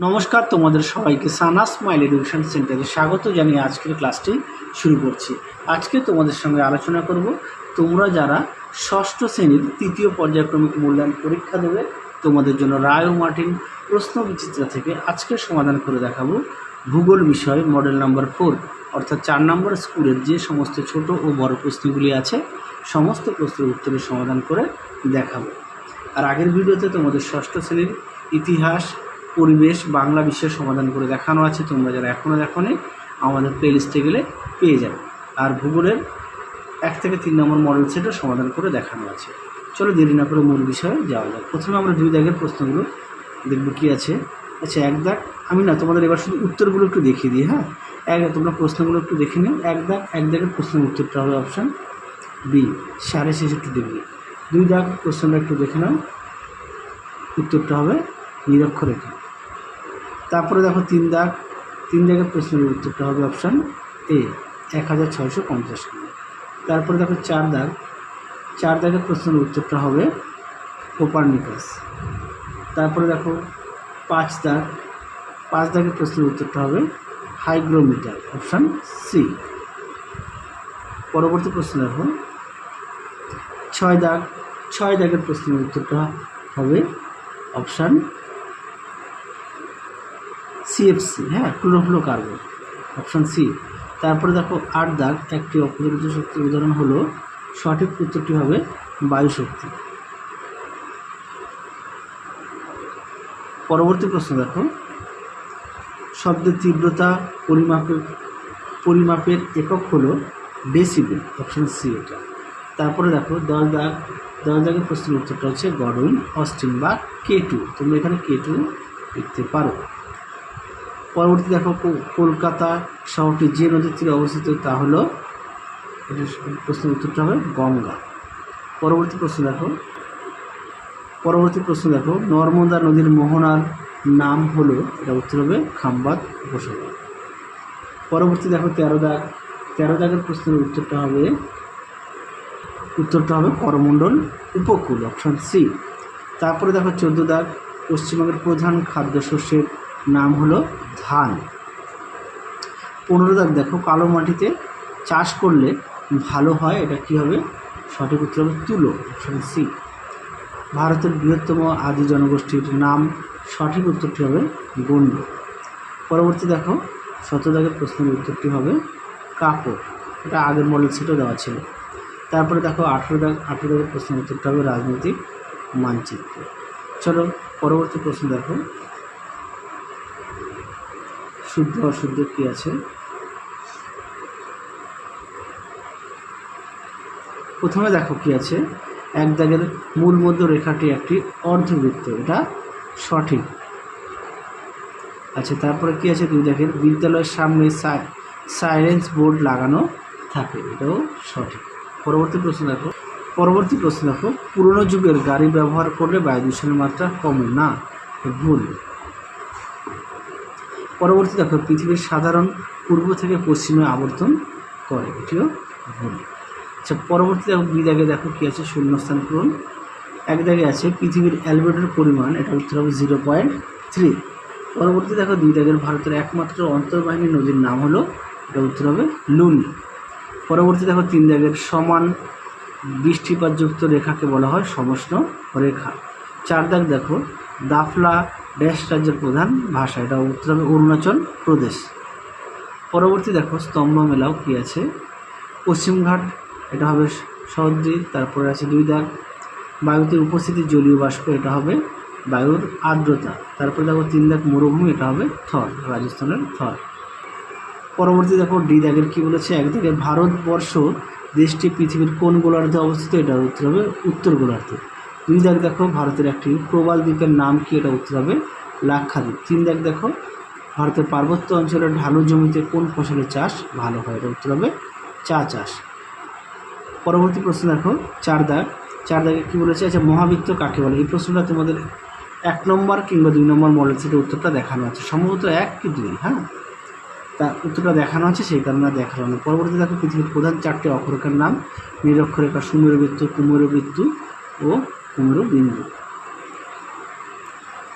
নমস্কার, তোমাদের সবাইকে সানা স্মাইল এডুকেশন সেন্টারে স্বাগত জানিয়ে আজকের ক্লাসটি শুরু করছি। আজকে তোমাদের সঙ্গে আলোচনা করব, তোমরা যারা ষষ্ঠ শ্রেণির তৃতীয় পর্যায়ক্রমিক মূল্যায়ন পরীক্ষা দেবে, তোমাদের জন্য রায় মার্টিন প্রশ্ন বিচিত্রা থেকে আজকে সমাধান করে দেখাবো ভূগোল বিষয় মডেল নাম্বার ফোর, অর্থাৎ চার নম্বর স্কুলের যে সমস্ত ছোট ও বড় প্রশ্নগুলি আছে, সমস্ত প্রশ্নের উত্তরের সমাধান করে দেখাবো। আর আগের ভিডিওতে তোমাদের ষষ্ঠ শ্রেণির ইতিহাস পরিবেশ বাংলা বিষয়ের সমাধান করে দেখানো আছে। তোমরা যারা এখনও দেখো আমাদের প্লেলিস্টে গেলে পেয়ে যাবে। আর ভূগোলের এক থেকে তিন নম্বর মডেল সেটও সমাধান করে দেখানো আছে। চলো দেরি না করে মূল বিষয়ে যাওয়া যাক। প্রথমে আমরা দুই দাগের প্রশ্নগুলো দেখব কী আছে। আচ্ছা এক দাগ, আমি না, তোমাদের এবার শুধু উত্তরগুলো একটু দেখিয়ে দিই হ্যাঁ? এক, তোমরা প্রশ্নগুলো একটু দেখে নিও। এক দাগ, এক দাগের প্রশ্নের উত্তরটা হবে অপশান বি সাড়ে ছেষট্টি ডিগ্রি দুই দাগ, প্রশ্নটা একটু দেখে নাও। উত্তরটা হবে নিরক্ষরেখা। তারপরে দেখো তিন দাগ, তিন দাগের প্রশ্নের উত্তরটা হবে অপশান এ এক হাজার ছয়শো পঞ্চাশ কিলো তারপরে দেখো চার দাগ, চার দাগের প্রশ্নের উত্তরটা হবে কোপার কোপারনিকাস। তারপরে দেখো পাঁচ দাগ, পাঁচ দাগের প্রশ্নের উত্তরটা হবে হাইগ্রোমিটার অপশান সি পরবর্তী প্রশ্ন দেখো, ছয় দাগ, ছয় দাগের প্রশ্নের উত্তরটা হবে অপশান সিএফসি হ্যাঁ ক্লোরোফ্লো কার্বন অপশান সি তারপরে দেখো, আট দাগ, একটি অপরিচিত শক্তির উদাহরণ হলো, সঠিক উত্তরটি হবে বায়ু শক্তি। পরবর্তী প্রশ্ন দেখো, শব্দের তীব্রতা পরিমাপের পরিমাপের একক হলো ডেসিবেল অপশান সি এটা। তারপরে দেখো, দশ দাগ, দশ দাগের প্রশ্নের উত্তরটা হচ্ছে গডউইন অস্টিন বা কে টু তোমরা এখানে কে টু লিখতে পারো। পরবর্তী দেখো কলকাতা শহরটি যে নদীর তীরে অবস্থিত তা হলো প্রশ্নের উত্তরটা হবে গঙ্গা। পরবর্তী প্রশ্ন দেখো, পরবর্তী প্রশ্ন দেখো, নর্মদা নদীর মোহনার নাম হলো, এটা উত্তর হবে খাম্বাদ উপসাগর। পরবর্তী দেখো, তেরো দাগ, তেরো দাগের প্রশ্নের উত্তরটা হবে উত্তরটা হবে করমণ্ডল উপকূল অপশান সি তারপরে দেখো, চোদ্দ দাগ, পশ্চিমবঙ্গের প্রধান খাদ্যশস্যের নাম হলো ধান। পনেরো দাগ, দেখো কালো মাটিতে চাষ করলে ভালো হয়, এটা কী হবে? সঠিক উত্তর হবে তুলো অপশান সি ভারতের বৃহত্তম আদি জনগোষ্ঠীর নাম, সঠিক উত্তরটি হবে গণ্ড পরবর্তী দেখো, শত দাগের প্রশ্নের উত্তরটি হবে কাপড়। এটা আগের মডেল সেটও দেওয়া ছিল। তারপরে দেখো, আঠেরো দাগ, আঠেরো দাগের প্রশ্নের উত্তরটা হবে রাজনৈতিক মানচিত্র। চলো, পরবর্তী প্রশ্ন দেখো। শুদ্ধ অশুদ্ধ কী আছে? প্রথমে দেখো কি আছে? এক দাগের মূল মধ্য রেখাটি একটি অর্ধবৃত্ত, এটা সঠিক। আচ্ছা তারপরে কি আছে? দুই দাগের বিদ্যালয়ের সামনে সাইলেন্স বোর্ড লাগানো থাকে, এটাও সঠিক। পরবর্তী প্রশ্ন দেখো। পরবর্তী প্রশ্ন দেখো, পুরনো যুগের গাড়ি ব্যবহার করলে বায়ু দূষণের মাত্রা কমে না? ভুল। পরবর্তী দেখো পৃথিবীর সাধারণ পূর্ব থেকে পশ্চিমে আবর্তন করে, এটিও ভুল। আচ্ছা পরবর্তী দেখো দুই দাগে দেখো কী আছে, শূন্যস্থান পূরণ। এক দাগে আছে পৃথিবীর অ্যালবেটের পরিমাণ, এটা উত্তর হবে জিরো পয়েন্ট থ্রি। পরবর্তী দেখো দুই দাগের ভারতের একমাত্র অন্তর্বাহিনী নদীর নাম হলো, এটা উত্তর হবে লুনি। পরবর্তী দেখো তিন দাগের সমান বৃষ্টিপাতযুক্ত রেখাকে বলা হয়, সমষ্ণ রেখা। চার দাগ দেখো, দাফলা ড্যাশ রাজ্যের প্রধান ভাষা, এটা উত্তর হবে অরুণাচল প্রদেশ। পরবর্তী দেখো, স্তম্ভ মেলাও কী আছে? পশ্চিমঘাট, এটা হবে সর্দি তারপরে আছে দুই দাগ। বায়ুতে উপস্থিতি জলীয় বাষ্প, এটা হবে বায়ুর আর্দ্রতা। তারপরে দেখো, তিন দাগ মরুভূমি, এটা হবে থর, রাজস্থানের থর। পরবর্তী দেখো, ডি দাগের কী বলেছে? এক দাগে ভারতবর্ষ দেশটি পৃথিবীর কোন গোলার্ধে অবস্থিত? এটার উত্তর হবে উত্তর গোলার্ধে। দুই দাগ দেখো, ভারতের একটি। প্রবাল দ্বীপের নাম কি এটা উত্তর হবে? লাক্ষাদ্বীপ। তিন দাগ দেখো, ভারতের পার্বত্য অঞ্চলের ঢালু জমিতে কোন ফসলের চাষ ভালো হয় এটা উত্তর হবে? চা চাষ। পরবর্তী প্রশ্ন দেখো, চার দাগ। চার দাগে কী বলেছে? আচ্ছা মহাবৃত্ত কাকে বলে? এই প্রশ্নটা তোমাদের এক নম্বর কিংবা দুই নম্বর মডেল সেটের উত্তরটা দেখানো আছে। সম্ভবত এক কি দুই হ্যাঁ? তা উত্তরটা দেখানো আছে, সেই কারণে দেখানো না। পরবর্তী দেখো, পৃথিবীর প্রধান চারটি অক্ষরেখার নাম। নিরক্ষরেখা সুমেরবৃত্ত কুমেরবৃত্ত ও কুমেরু বিন্দু।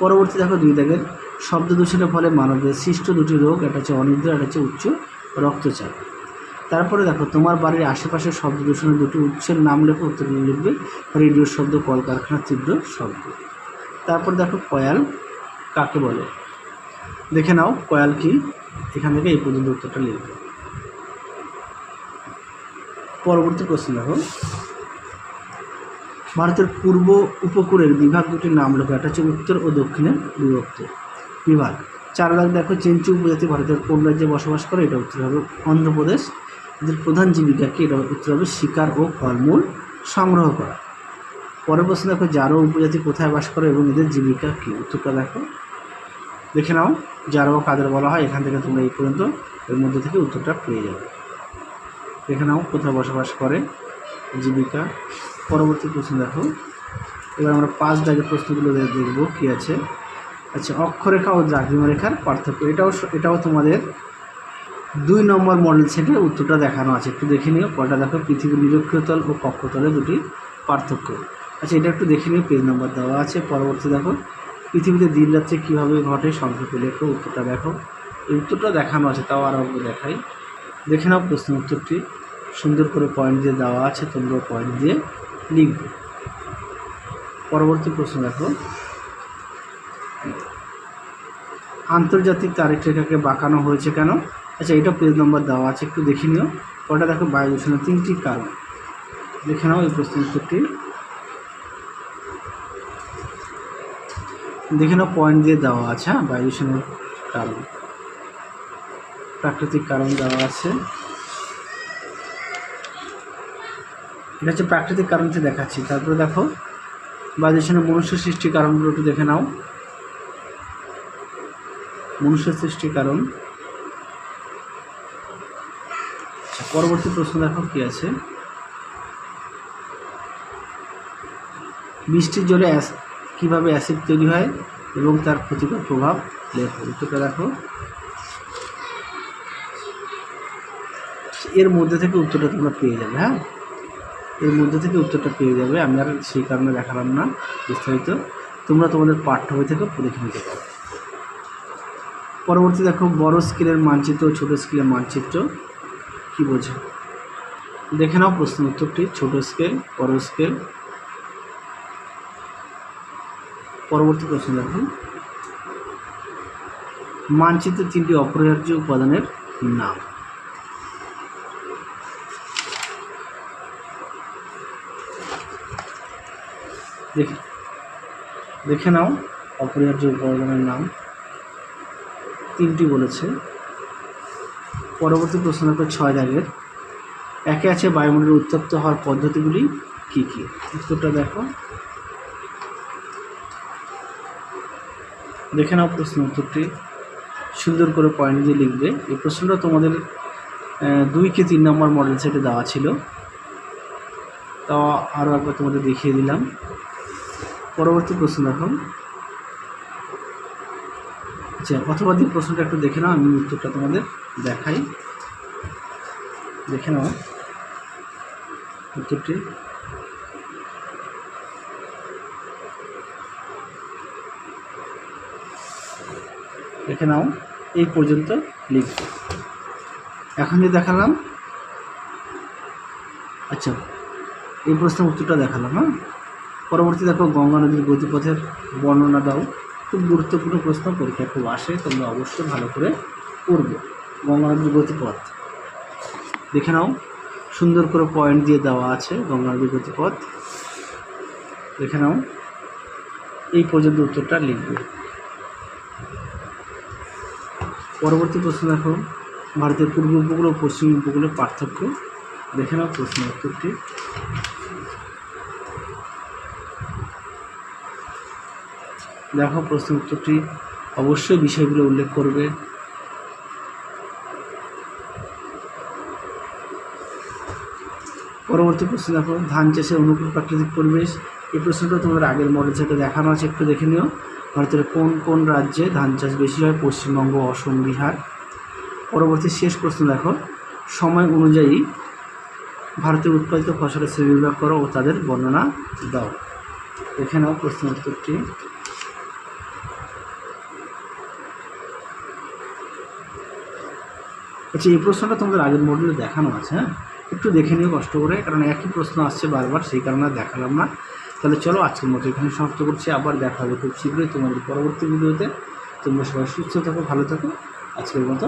পরবর্তী দেখো দুই দাগের শব্দ দূষণের ফলে মানবদের সৃষ্ট দুটি রোগ, একটা হচ্ছে অনিদ্রা, একটা হচ্ছে উচ্চ রক্তচাপ। তারপরে দেখো, তোমার বাড়ির আশেপাশে শব্দ দূষণের দুটি উৎসের নাম লেখো, উত্তর লিখবে, রেডিওর শব্দ, কলকারখানার তীব্র শব্দ। তারপর দেখো, কয়াল কাকে বলে? দেখে নাও, কয়াল কি? এখান থেকে এই পর্যন্ত উত্তরটা লিখবে। পরবর্তী প্রশ্ন দেখো। ভারতের পূর্ব উপকূলের বিভাগ দুটির নাম লেখো একটা হচ্ছে উত্তর ও দক্ষিণের বিভক্ত। বিভাগ চার লাখ দেখো চেঞ্চু উপজাতি ভারতের কোন রাজ্যে বসবাস করে, এটা উত্তর হবে অন্ধ্রপ্রদেশ। এদের প্রধান জীবিকা কি, এটা উত্তর হবে শিকার ও ফলমূল সংগ্রহ করা। পরের প্রশ্ন দেখো জারো উপজাতি কোথায় বাস করে এবং এদের জীবিকা কি, উত্তরটা দেখো। দেখে নাও জারো কাদের বলা হয়, এখান থেকে তোমরা এই পর্যন্ত এর মধ্যে থেকে উত্তরটা পেয়ে যাবে। দেখে নাও, কোথায় বসবাস করে, জীবিকা। পরবর্তী প্রশ্ন দেখো। এবার আমরা পাঁচ দাগের প্রশ্নগুলো দেখব কী আছে। আচ্ছা অক্ষরেখা ও দ্রাঘিমা রেখার পার্থক্য। এটাও এটাও তোমাদের দুই নম্বর মডেল সেটে উত্তরটা দেখানো আছে। একটু দেখে নিও। কয়টা দেখো? পৃথিবীর নিরক্ষীয় তল ও কক্ষতলে দুটি পার্থক্য। আচ্ছা এটা একটু দেখে নিও। পেজ নম্বর দেওয়া আছে। পরবর্তী দেখো। পৃথিবীতে দিন রাত্রে কীভাবে ঘটে সংক্ষেপে লেখো। উত্তরটা দেখো। এই উত্তরটা দেখানো আছে, তাও আরও দেখাই। দেখে নাও প্রশ্ন উত্তরটি। সুন্দর করে পয়েন্ট দিয়ে দেওয়া আছে। তোমরা পয়েন্ট দিয়ে লিখবে পরবর্তী প্রশ্ন দেখো। আন্তর্জাতিক তারিখ রেখাকে বাঁকানো হয়েছে কেন? আচ্ছা এটা পেজ নম্বর দেওয়া আছে, একটু দেখে নিও। ওটা দেখো বায়ু দূষণের তিনটি কারণ। দেখে নাও এই প্রশ্ন উত্তরটি। দেখে নাও পয়েন্ট দিয়ে দেওয়া আছে হ্যাঁ বায়ু দূষণের কারণ। প্রাকৃতিক কারণ দেওয়া আছে। এটা হচ্ছে প্রাকৃতিক কারণটি দেখাচ্ছি। তারপরে দেখো বায়ু দূষণের মনুষ্য সৃষ্টি কারণগুলো একটু দেখে নাও। মনুষ্য সৃষ্টি কারণ। আচ্ছা, পরবর্তী প্রশ্ন দেখো কি আছে? বৃষ্টির জলে কীভাবে অ্যাসিড তৈরি হয় এবং তার ক্ষতিকর প্রভাব? লেখো উত্তরটা দেখো। এর মধ্যে থেকে উত্তরটা তোমরা পেয়ে যাবে হ্যাঁ? এর মধ্যে থেকে উত্তরটা পেয়ে যাবে, আমি আর সেই কারণে দেখালাম না, বিস্তারিত। তোমরা তোমাদের পাঠ্য বই থেকে দেখে নিতে পারো। পরবর্তী দেখো, বড় স্কেলের মানচিত্র ছোটো স্কেলের মানচিত্র কি বোঝে? দেখে নাও প্রশ্ন উত্তরটি, ছোট স্কেল, বড় স্কেল। পরবর্তী প্রশ্ন দেখো, মানচিত্রের তিনটি অপরিহার্য উপাদানের নাম। দেখে। দেখে নাও, অপরিহার্য উপাদানের নাম। তিনটি বলেছে। পরবর্তী প্রশ্ন দেখো ছয় দাগের। একে আছে বায়ুমণ্ডলের উত্তপ্ত হওয়ার পদ্ধতিগুলি কি কি? উত্তরটা দেখো। দেখে নাও প্রশ্ন উত্তরটি। সুন্দর করে পয়েন্ট দিয়ে লিখবে। এই প্রশ্নটা তোমাদের দুই কি তিন নম্বর মডেল সেটে দেওয়া ছিল। তা আরও একবার তোমাদের দেখিয়ে দিলাম। পরবর্তী প্রশ্ন দেখো আচ্ছা অথবা দিয়ে প্রশ্নটা একটু দেখে নাও, আমি উত্তরটা তোমাদের দেখাই। দেখে নাও উত্তরটি। দেখে নাও, এই পর্যন্ত লিখবে। এখন যে দেখালাম আচ্ছা এই প্রশ্নের উত্তরটা দেখালাম হ্যাঁ? পরবর্তী দেখো গঙ্গা নদীর গতিপথের বর্ণনা দাও। খুব গুরুত্বপূর্ণ প্রশ্ন পরীক্ষায় খুব আসে, তোমরা অবশ্যই ভালো করে পড়বে। গঙ্গা নদীর গতিপথ। দেখে নাও, সুন্দর করে পয়েন্ট দিয়ে দেওয়া আছে গঙ্গা নদীর গতিপথ। দেখে নাও, এই পর্যন্ত উত্তরটা লিখবে। পরবর্তী প্রশ্ন দেখো, ভারতের পূর্ব উপকূল ও পশ্চিম উপকূলের পার্থক্য। দেখে নাও প্রশ্ন উত্তরটি। দেখো, প্রশ্ন উত্তরটি অবশ্যই বিষয়গুলো উল্লেখ করবে। পরবর্তী প্রশ্ন দেখো, ধান চাষের অনুকূল প্রাকৃতিক পরিবেশ। এই প্রশ্নটা তোমাদের আগের মডেল সেটা দেখানো আছে, একটু দেখে নিও। ভারতের কোন কোন রাজ্যে ধান চাষ বেশি হয়? পশ্চিমবঙ্গ, অসম, বিহার। পরবর্তী শেষ প্রশ্ন দেখো, সময় অনুযায়ী ভারতের উৎপাদিত ফসলের শ্রেণীবিভাগ করো ও তাদের বর্ণনা দাও। এখানেও প্রশ্ন উত্তরটি। আচ্ছা এই প্রশ্নটা তোমাদের আগের মডেলে দেখানো আছে হ্যাঁ? একটু দেখে নিও কষ্ট করে, কারণ একই প্রশ্ন আসছে বারবার, সেই কারণে দেখালাম না। তাহলে চলো আজকের মতো এখানে সমাপ্ত করছি, আবার দেখা হবে খুব শীঘ্রই তোমাদের পরবর্তী ভিডিওতে তোমরা সবাই সুস্থ থাকো, ভালো থাকো, আজকের মতো